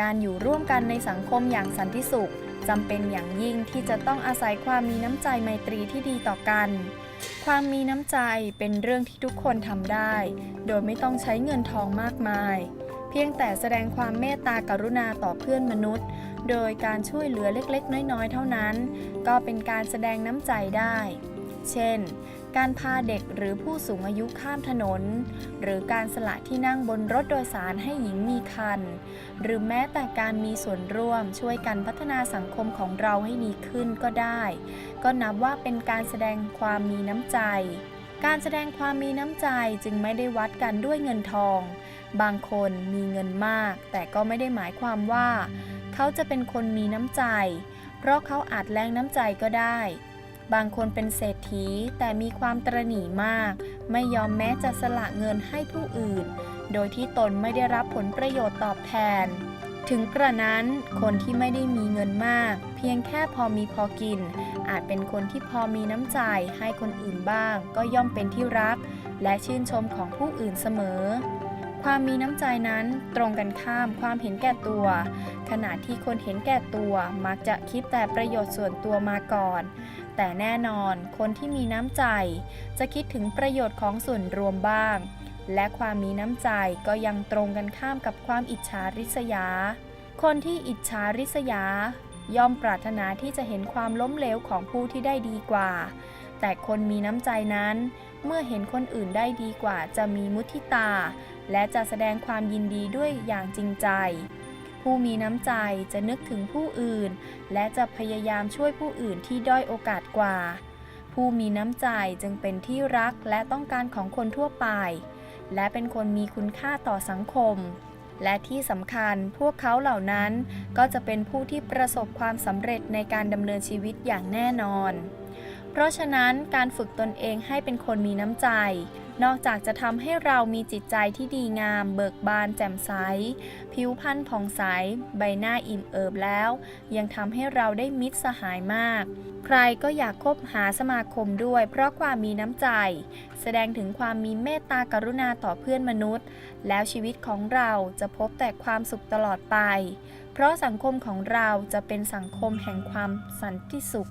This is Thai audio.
การอยู่ร่วมกันในสังคมอย่างสันติสุขจำเป็นอย่างยิ่งที่จะต้องอาศัยความมีน้ำใจไมตรีที่ดีต่อกัน ความมีน้ำใจเป็นเรื่องที่ทุกคนทำได้ โดยไม่ต้องใช้เงินทองมากมาย เพียงแต่แสดงความเมตตากรุณาต่อเพื่อนมนุษย์ โดยการช่วยเหลือเล็กๆ น้อยๆ เท่านั้น ก็เป็นการแสดงน้ำใจได้ เช่น การพาเด็กหรือผู้สูงอายุข้ามถนน หรือการสละที่นั่งบนรถโดยสารให้หญิงมีคัน หรือแม้แต่การมีส่วนร่วมช่วยกันพัฒนาสังคมของเราให้ดีขึ้นก็ได้ ก็นับว่าเป็นการแสดงความมีน้ำใจ การแสดงความมีน้ำใจจึงไม่ได้วัดกันด้วยเงินทอง บางคนมีเงินมาก แต่ก็ไม่ได้หมายความว่า เขาจะเป็นคนมีน้ำใจ เพราะเขาอาจแรงน้ำใจก็ได้ บางคนเป็นเศรษฐีแต่มีความตระหนี่มาก ไม่ยอมแม้จะสละเงินให้ผู้อื่น โดยที่ตนไม่ได้รับผลประโยชน์ตอบแทน ถึงกระนั้นคนที่ไม่ได้มีเงินมาก เพียงแค่พอมีพอกิน อาจเป็นคนที่พอมีน้ำใจให้คนอื่นบ้าง ก็ย่อมเป็นที่รัก และชื่นชมของผู้อื่นเสมอความมีน้ำใจนั้นตรงกันข้ามความเห็นแก่ตัว ขณะที่คนเห็นแก่ตัวมักจะคิดแต่ประโยชน์ส่วนตัวมาก่อน แต่แน่นอนคนที่มีน้ำใจ จะคิดถึงประโยชน์ของส่วนรวมบ้าง และความมีน้ำใจก็ยังตรงกันข้ามกับความอิจฉาริษยา คนที่อิจฉาริษยา ย่อมปรารถนาที่จะเห็นความล้มเหลวของผู้ที่ได้ดีกว่า แต่คนมีน้ำใจนั้น เมื่อเห็นคนอื่นได้ดีกว่า จะมีมุทิตา และจะแสดงความยินดีด้วยอย่างจริงใจ ผู้มีน้ำใจจะนึกถึงผู้อื่น และจะพยายามช่วยผู้อื่นที่ด้อยโอกาสกว่า ผู้มีน้ำใจจึงเป็นที่รักและต้องการของคนทั่วไป และเป็นคนมีคุณค่าต่อสังคม และที่สำคัญพวกเขาเหล่านั้นก็จะเป็นผู้ที่ประสบความสำเร็จในการดำเนินชีวิตอย่างแน่นอน เพราะฉะนั้นการฝึกตนเองให้เป็นคนมีน้ำใจ นอกจากจะทำให้เรามีจิตใจที่ดีงาม เบิกบานแจ่มใส ผิวพรรณผ่องใส ใบหน้าอิ่มเอิบแล้ว ยังทำให้เราได้มิตรสหายมาก ใครก็อยากคบหาสมาคมด้วย เพราะความมีน้ำใจ แสดงถึงความมีเมตตากรุณาต่อเพื่อนมนุษย์ แล้วชีวิตของเราจะพบแต่ความสุขตลอดไป เพราะสังคมของเราจะเป็นสังคมแห่งความสันติสุข